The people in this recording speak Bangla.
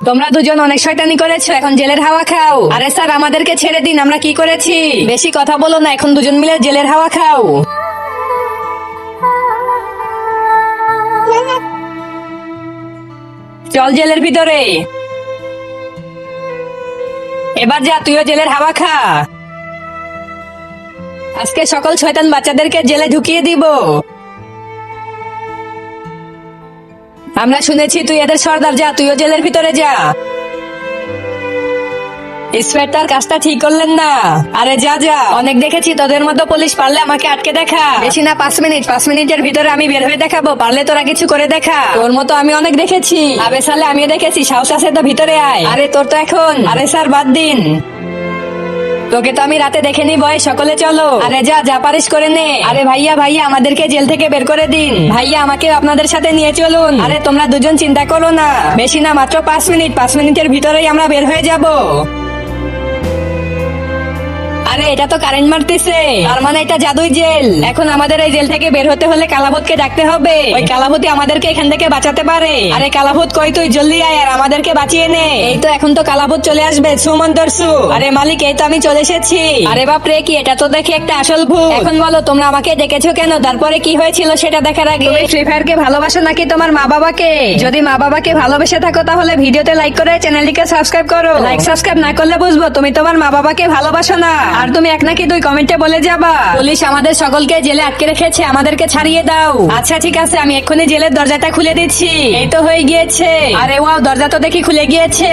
তোমরা দুজন অনেক শয়তানি করেছ, এখন জেলের হাওয়া খাও। আরে স্যার, আমাদেরকে ছেড়ে দিন, আমরা কি করেছি? বেশি কথা বলো না, এখন দুজন মিলে জেলের হাওয়া খাও। চল জেলের ভিতরে। এবার যা, তুইও জেলের হাওয়া খা। আজকে সকল শয়তান বাচ্চাদেরকে জেলে ঢুকিয়ে দিব। আমরা শুনেছি তুই এদের সর্দার, যা, তুইও জেলের ভিতরে যা। ইন্সপেক্টর কাজটা ঠিক করলেন না। আরে যা যা, অনেক দেখেছি, তোদের মতো পুলিশ পারলে আমাকে আটকে দেখা। বেশি না, পাঁচ মিনিট, পাঁচ মিনিটের ভিতরে আমি বের হয়ে দেখাবো, পারলে তোরা কিছু করে দেখা। তোর মতো আমি অনেক দেখেছি। আবে সালে আমিও দেখেছি, সাহস আছে তো ভিতরে আয়। আরে তোর তো এখন। আরে স্যার, বাদ দিন। তোকে তো আমি রাতে দেখে নিই বয় সকলে চলো। আরে যা যা পারিস করে নে। আরে ভাইয়া ভাইয়া আমাদেরকে জেল থেকে বের করে দিন। ভাইয়া আমাকে আপনাদের সাথে নিয়ে চলুন। আরে তোমরা দুজন চিন্তা করো না। বেশি না মাত্র পাঁচ মিনিট পাঁচ মিনিটের ভিতরেই আমরা বের হয়ে যাব। আরে এটা তো কারেন্ট মারতেছে। তার মানে এটা জাদুই জেল। এখন আমাদের এই জেল থেকে বের হতে হলে কালাভূতকে ডাকতে হবে। ওই কালাভূতি আমাদেরকে এখান থেকে বাঁচাতে পারে। আরে কালাভূত কই তুই? জলদি আয় আর আমাদেরকে বাঁচিয়ে নে। এই তো এখন তো কালাভূত চলে আসবে। সুমন্তর সু আরে মালিক এই তো আমি চলে এসেছি। আরে বাপ রে কি এটা তো দেখি একটা আসল ভূত। এখন বলো তোমরা আমাকে ডেকেছো কেন? তারপরে কি হয়েছিল সেটা দেখার আগে। তুমি ফ্রি ফায়ার কে ভালোবাসো নাকি তোমার মা বাবাকে? যদি মা বাবাকে ভালোবেসে থাকো তাহলে ভিডিওতে লাইক করে চ্যানেলটিকে সাবস্ক্রাইব করো। লাইক সাবস্ক্রাইব না করলে বুঝব তুমি তোমার মা বাবাকে ভালোবাসো না। আর তুমি এক নাকি দুই কমেন্টে বলে যাবা। পুলিশ আমাদের সকলকে জেলে আটকে রেখেছে, আমাদেরকে ছাড়িয়ে দাও। আচ্ছা ঠিক আছে, আমি এক্ষুনি জেলের দরজাটা খুলে দিচ্ছি। এই তো হয়ে গিয়েছে। আরে ওয়াও, দরজা তো দেখি খুলে গিয়েছে।